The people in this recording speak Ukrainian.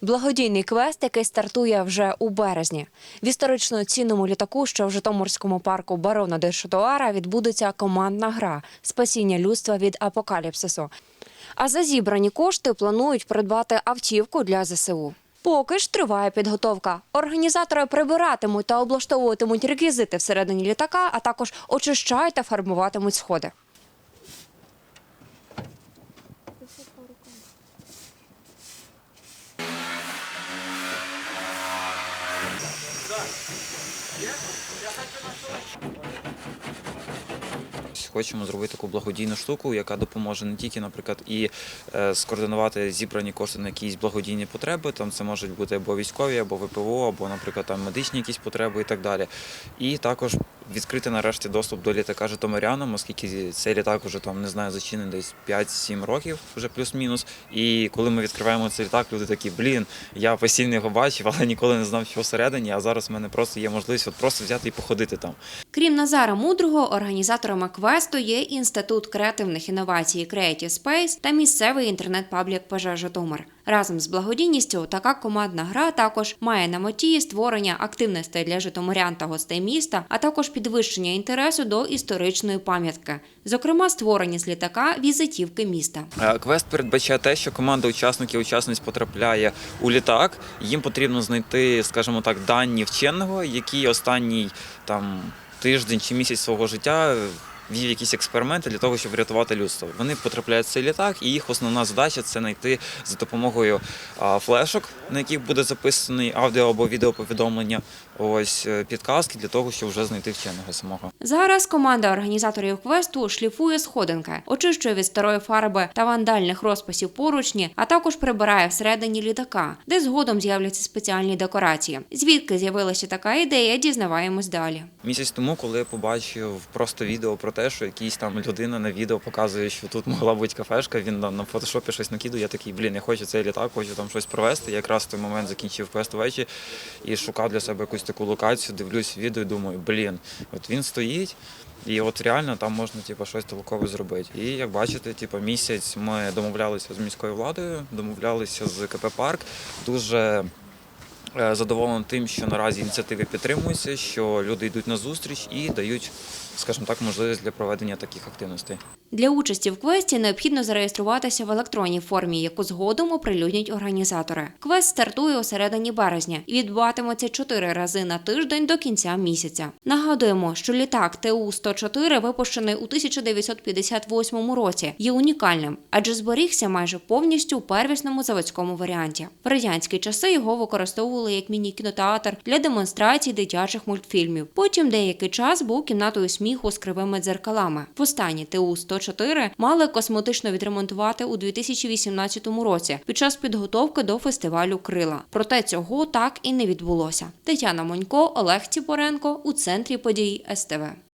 Благодійний квест, який стартує вже у березні. В історично цінному літаку, що в Житомирському парку барона де Шотуара, відбудеться командна гра спасіння людства від апокаліпсису. А за зібрані кошти планують придбати автівку для ЗСУ. Поки ж триває підготовка. Організатори прибиратимуть та облаштовуватимуть реквізити всередині літака, а також очищають та фарбуватимуть сходи. Хочемо зробити таку благодійну штуку, яка допоможе не тільки, наприклад, і е, скоординувати зібрані кошти на якісь благодійні потреби. Там це можуть бути або військові, або ВПО, або, наприклад, там медичні якісь потреби і так далі. І також відкрити нарешті доступ до літака Житомирянам, оскільки цей літак вже там не знаю, зачинений десь 5-7 років, вже плюс-мінус. І коли ми відкриваємо цей літак, люди такі, блін, я постійно його бачив, але ніколи не знав, що всередині. А зараз в мене просто є можливість от просто взяти і походити там. Крім Назара Мудрого, організаторами квесту є Інститут креативних інновацій Creative Space та місцевий інтернет-паблік ПЖ Житомир. Разом з благодійністю така командна гра також має на меті створення активностей для житомирян та гостей міста, а також підвищення інтересу до історичної пам'ятки, зокрема створення з літака візитівки міста. Е, Квест передбачає те, що команда учасників учасниць потрапляє у літак. Їм потрібно знайти, скажімо так, дані вченого, який останній там тиждень чи місяць свого життя вів якісь експерименти для того, щоб врятувати людство. Вони потрапляють в цей літак, і їх основна задача це знайти за допомогою флешок, на яких буде записаний аудіо або відеоповідомлення. Ось е, підказки для того, щоб вже знайти вченого самого. Зараз команда організаторів квесту шліфує сходинки, очищує від старої фарби та вандальних розписів поручні, а також прибирає всередині літака, де згодом з'являться спеціальні декорації. Звідки з'явилася така ідея, дізнаваємось далі. Місяць тому, коли я побачив просто відео про те, що якийсь там людина на відео показує, що тут могла бути кафешка, він на, на фотошопі щось накидує, я такий, блін, я хочу цей літак, хочу там щось провести. Я якраз в той момент закінчив квест ввечері і шукав для себе якусь таку локацію, дивлюсь відео і думаю, блін, от він стоїть. І от реально там можна типу, щось толкове зробити. І як бачите, типу, місяць ми домовлялися з міською владою, домовлялися з КП Парк. Дуже задоволений тим, що наразі ініціативи підтримуються, що люди йдуть на зустріч і дають, скажімо так, можливість для проведення таких активностей. Для участі в квесті необхідно зареєструватися в електронній формі, яку згодом оприлюднять організатори. Квест стартує у середині березня і відбуватиметься чотири рази на тиждень до кінця місяця. Нагадуємо, що літак ТУ-104, випущений у 1958 році, є унікальним, адже зберігся майже повністю у первісному заводському варіанті. В радянські часи його використовували як міні-кінотеатр для демонстрацій дитячих мультфільмів. Потім деякий час був кімнатою сміху з кривими дзеркалами. Востаннє ТУ-104 мали косметично відремонтувати у 2018 році під час підготовки до фестивалю Крила. Проте цього так і не відбулося. Тетяна Монько, Олег Ціпоренко у центрі подій СТВ.